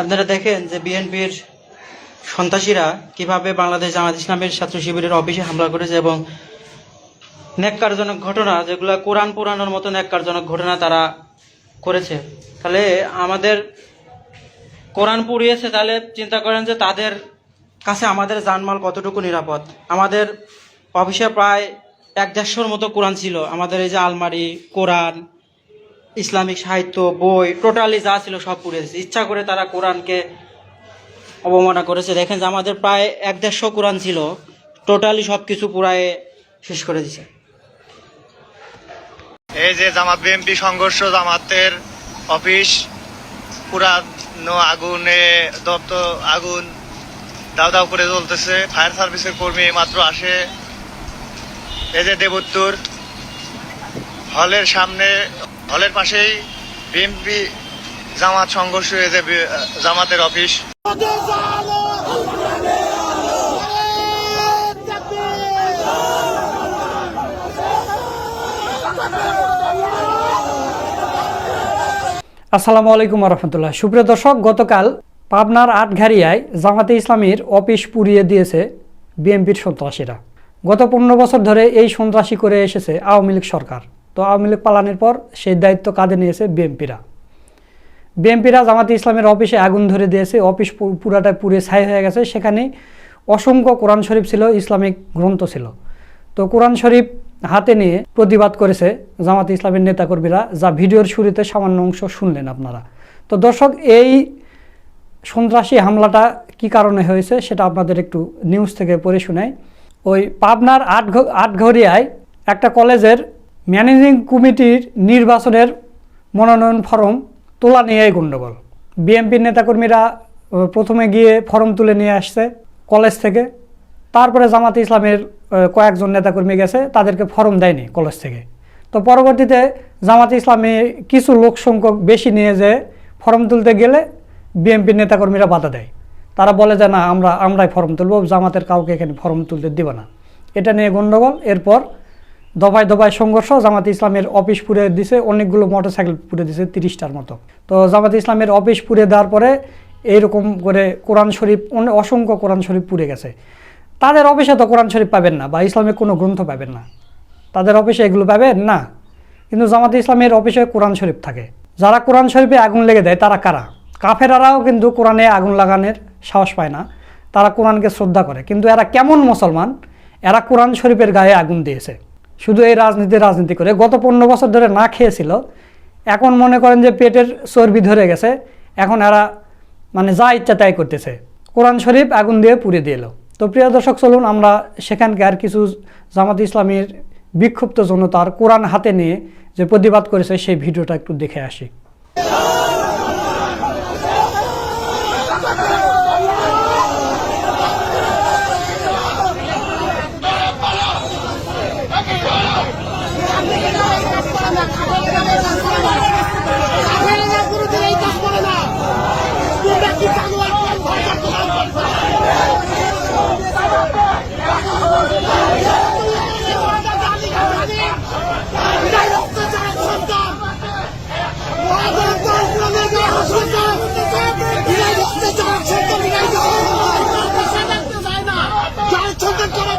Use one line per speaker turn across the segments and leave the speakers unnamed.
আপনারা দেখেন যে বিএনপির সন্ত্রাসীরা কীভাবে বাংলাদেশ জামাত ইসলামের ছাত্র শিবিরের অফিসে হামলা করেছে এবং ন্যাক্কারজনক ঘটনা, যেগুলো কোরআন পুরানোর মতো ন্যাক্কারজনক ঘটনা তারা করেছে। তাহলে আমাদের কোরআন পুড়িয়েছে, তাহলে চিন্তা করেন যে তাদের কাছে আমাদের জানমাল কতটুকু নিরাপদ? আমাদের অফিসে প্রায় এক দেড়শোর মতো কোরআন ছিল। আমাদের এই যে আলমারি, কোরআন ইসলামিক সাহিত্য, বই টোটালি যা ছিল সব পুড়ে দিয়েছে ইচ্ছা করে তারা কোরআনকে অবমাননা করেছে। দেখেন যে আমাদের প্রায় এক দেড়শো কোরআন ছিল টোটালি সব কিছু পুরায় শেষ করে দিছে।
এই যে জামাত বিএমপি সংঘর্ষ, জামাতের অফিস, পুরানো আগুনে দপ্ত আগুন, দাও দাও করে জ্বলতেছে। ফায়ার সার্ভিসের কর্মী মাত্র আসে। এই যে দেবোত্তর, হলের সামনে হলের পাশেই বিএমপি জামাত সংঘর্ষ যে জামাতের অফিস।
আসসালামু আলাইকুম রহমতুল্লাহ সুপ্রিয় দর্শক, গতকাল পাবনার আটঘারিয়ায় জামাতে ইসলামীর অফিস পুড়িয়ে দিয়েছে বিএনপির সন্ত্রাসীরা। গত পনেরো বছর ধরে এই সন্ত্রাসী করে এসেছে আওয়ামী লীগ সরকার। তো আওয়ামী লীগ পালানোর পর সেই দায়িত্ব কাঁধে নিয়েছে বিএনপিরা। বিএনপিরা জামাতে ইসলামের অফিসে আগুন ধরে দিয়েছে, অফিস পুরাটা পুরে ছাই হয়ে গেছে। সেখানে অসংখ্য কোরআন শরীফ ছিল, ইসলামিক গ্রন্থ ছিল। তো কোরআন শরীফ হাতে নিয়ে প্রতিবাদ করেছে জামাতে ইসলামের নেতাকর্মীরা, যা ভিডিওর শুরুতে সামান্য অংশ শুনলেন আপনারা। তো দর্শক, এই সন্ত্রাসী হামলাটা কি কারণে হয়েছে সেটা আপনাদের একটু নিউজ থেকে পড়ে শোনাই। ওই পাবনার আটঘ, আটঘরিয়ায় একটা কলেজের ম্যানেজিং কমিটির নির্বাচনের মনোনয়ন ফরম তোলা নিয়েই গণ্ডগোল। বিএনপির নেতাকর্মীরা প্রথমে গিয়ে ফর্ম তুলে নিয়ে আসছে কলেজ থেকে। তারপরে জামাতে ইসলামের কয়েকজন নেতাকর্মী গেছে, তাদেরকে ফর্ম দেয়নি কলেজ থেকে। তো পরবর্তীতে জামাতে ইসলামী কিছু লোক সংখ্যক বেশি নিয়ে যে ফর্ম তুলতে গেলে বিএনপির নেতাকর্মীরা বাধা দেয়। তারা বলে যে, না, আমরা, আমরাই ফর্ম তুলব, জামাতের কাউকে এখানে ফর্ম তুলতে দিব না। এটা নিয়ে গণ্ডগোল। এরপর দফায় দফায় সংঘর্ষ, জামাতে ইসলামের অফিস পুড়ে দিছে, অনেকগুলো মোটরসাইকেল পুড়ে দিছে তিরিশটার মতো। তো জামাতে ইসলামের অফিস পুড়ে দেওয়ার পরে এইরকম করে কোরআন শরীফ, অনে- অসংখ্য কোরআন শরীফ পুড়ে গেছে। তাদের অফিসে তো কোরআন শরীফ পাবেন না বা ইসলামের কোনো গ্রন্থ পাবেন না। তাদের অফিসে এগুলো পাবেন না। কিন্তু জামাতে ইসলামের অফিসে কোরআন শরীফ থাকে। যারা কোরআন শরীফে আগুন লেগে দেয়, তারা কারা? কাফেরারাও কিন্তু কোরআনে আগুন লাগানোর সাহস পায় না। তারা কোরআনকে শ্রদ্ধা করে। কিন্তু এরা কেমন মুসলমান? এরা কোরআন শরীফের গায়ে আগুন দিয়েছে। শুধু এই রাজনীতি রাজনীতি করে। গত পনেরো বছর ধরে না খেয়েছিল। এখন মনে করেন যে পেটের চর্বি ধরে গেছে। এখন এরা মানে যা ইচ্ছা তাই করতেছে। কোরআন শরীফ আগুন দিয়ে পুড়ে দিয়ে এলো। তো প্রিয় দর্শক, চলুন আমরা সেখানকার কিছু জামাত ইসলামের বিক্ষুব্ধ জনতার কোরআন হাতে নিয়ে যে প্রতিবাদ করেছে সেই ভিডিওটা একটু দেখে আসি।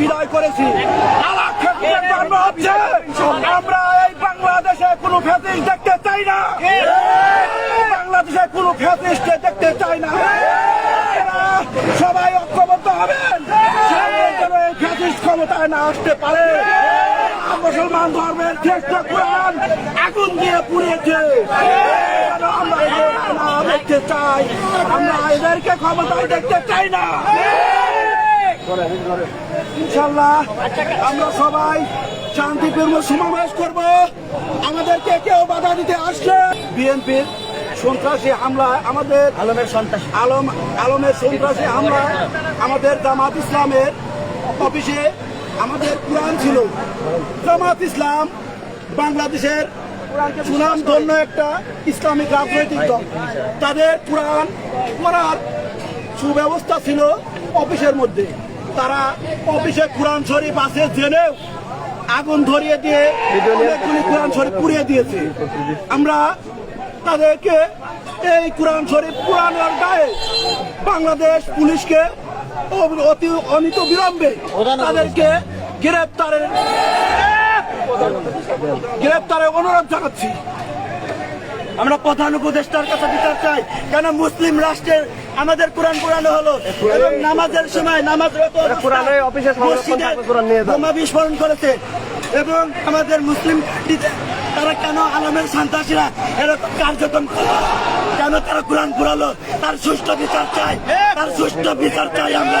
বিদায় করেছি। আমরা এই বাংলাদেশে কোনো ফেসিস্ট দেখতে চাই না। বাংলাদেশে কোনো ফেসিস্ট দেখতে চাই না। সবাই ঐক্যবদ্ধ হবেন এই ক্ষমতায় না আসতে পারে। মুসলমান ধর্মের শ্রেষ্ঠ কোরআন আগুন দিয়ে পুড়িয়েছে। আমরা দেখতে চাই। আমরা এদেরকে ক্ষমতায় দেখতে চাই না। ইনশাল্লাহ আমরা সবাই শান্তিপূর্ণ সমাবেশ করব। আমাদেরকে কেউ বাধা দিতে আসলে বিএনপির সন্ত্রাসী হামলা আমাদের আলমের সন্ত্রাসী। আলম আলমের সন্ত্রাসী হামলা আমাদের জামাত ইসলামের অফিসে আমাদের কোরআন ছিল। জামাত ইসলাম বাংলাদেশের সুনাম ধন্য একটা ইসলামিক রাজনৈতিক দল। তাদের কোরআন করার সুব্যবস্থা ছিল অফিসের মধ্যে। তারা অফিসে কোরআন শরীফ আছে, জেনেও আগুন ধরিয়ে দিয়ে কোরআন শরীফ পুড়িয়ে দিয়েছে। আমরা তাদেরকে এই কোরআন শরীফ পুরানোর গায়ে বাংলাদেশ পুলিশকে অতি অনিত বিলম্বে তাদেরকে গ্রেপ্তারের গ্রেপ্তারের অনুরোধ জানাচ্ছি। আমরা প্রধান উপদেষ্টার কাছে বিচার চাই। কেন মুসলিম রাষ্ট্রের আমাদের কোরআন পুরানো হলো? এবং নামাজের সময় নামাজ মসজিদে বোমা বিস্ফোরণ করেছে। এবং আমাদের মুসলিম তারা কেন আলমের সন্ত্রাসীরা এরকম কার্যক্রম করল? কেন তারা কোরআন পুরালো তার সুষ্ঠু বিচার চাই। তার সুষ্ঠু বিচার চাই আমরা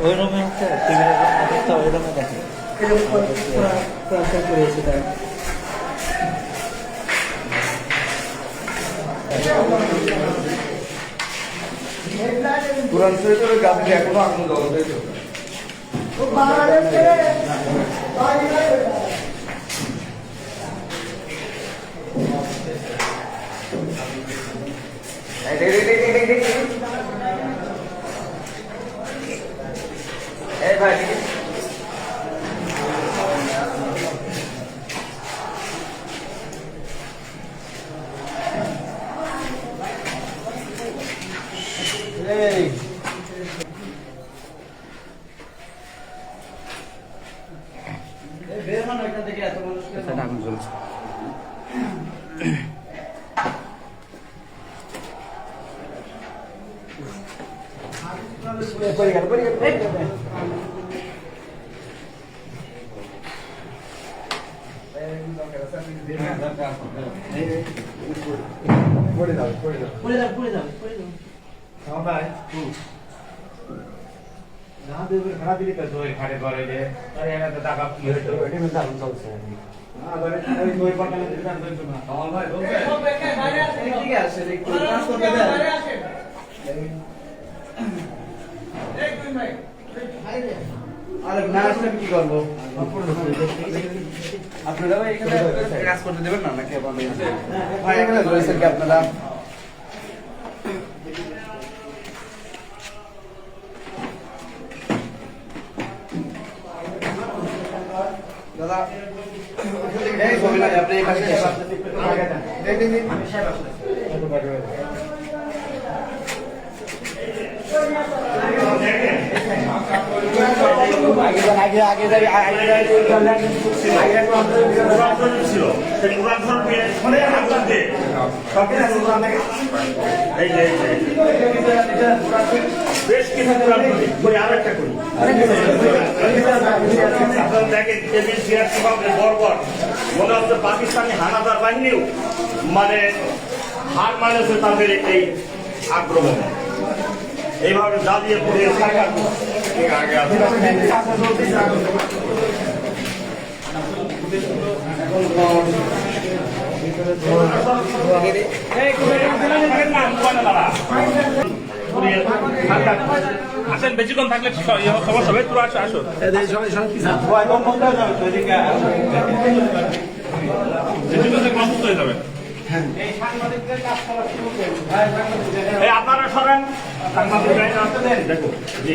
ওই রুমে হচ্ছে ওই রুমে দেখে
কোরআন শরীফের গাছটি এখনও আগুন দেওয়া হয়েছে পড়ে যাবে পড়ে যাবে
পড়ে যাবে পড়ে যাবে পড়ে যাবে
ভাই না দেবে খারাপ দিলে তো জয় খাড়ে করে যে আরে এরা টাকা কি হইতো এটা কিন্তু দাম চলছে আমার ভাই আপনারা এখানে কাজ করতে দেবেন না নাকি ভাই এখানে রয়েছেন কি আপনারা দাদা আপনি এই পাশে দিন দিন দিন
বেশ কিছু বর্বর মনে হচ্ছে পাকিস্তানি হানাদার বাহিনীও মানে হার মানেছে তাদের এই আক্রমণ এইভাবে দাঁড়িয়ে সরকার আসেন বেশিক্ষণ থাকলে ইয়ে সমস্যা হবে তোরা আসো আসো বেশিক্ষণ অসুস্থ হয়ে যাবে আপনারা সরেন। সাংবাদিক ভাইরা আসছেন, দেখো জি।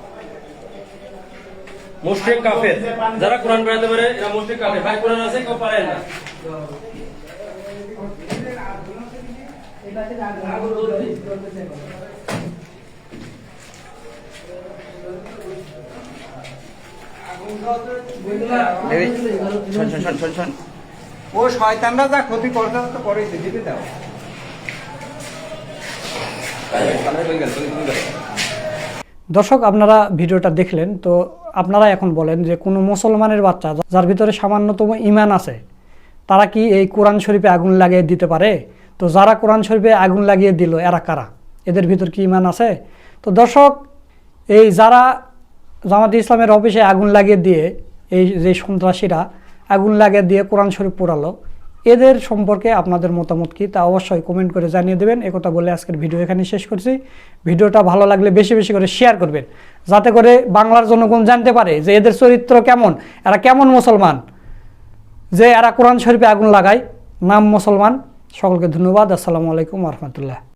মুশরিক কাফের। যারা কোরআন পড়াতে পারে এরা মুশরিক কাফের। ভাই কোরআন আছে? কেউ পারে না?
ও শয়তানরা যা ক্ষতি করতে তো করেছে দিতে দাও
দর্শক, আপনারা ভিডিওটা দেখলেন, তো আপনারা এখন বলেন যে কোনো মুসলমানের বাচ্চা, যার ভিতরে সামান্যতম ইমান আছে, তারা কি এই কোরআন শরীফে আগুন লাগিয়ে দিতে পারে? তো যারা কোরআন শরীফে আগুন লাগিয়ে দিল, এরা কারা? এদের ভিতর কি ইমান আছে? তো দর্শক, এই যারা জামাত ইসলামের অফিসে আগুন লাগিয়ে দিয়ে, এই যে সন্ত্রাসীরা আগুন লাগিয়ে দিয়ে কোরআন শরীফ পোড়ালো এদের সম্পর্কে আপনাদের মতামত কী তা অবশ্যই কমেন্ট করে জানিয়ে দেবেন। একথা বলে আজকের ভিডিও এখানে শেষ করছি। ভিডিওটা ভালো লাগলে বেশি বেশি করে শেয়ার করবেন। যাতে করে বাংলার জনগণ জানতে পারে যে এদের চরিত্র কেমন, এরা কেমন মুসলমান, যে এরা কোরআন শরীফে আগুন লাগায়। নাম মুসলমান। সকলকে ধন্যবাদ। আসসালামু আলাইকুম রহমতুল্লাহ।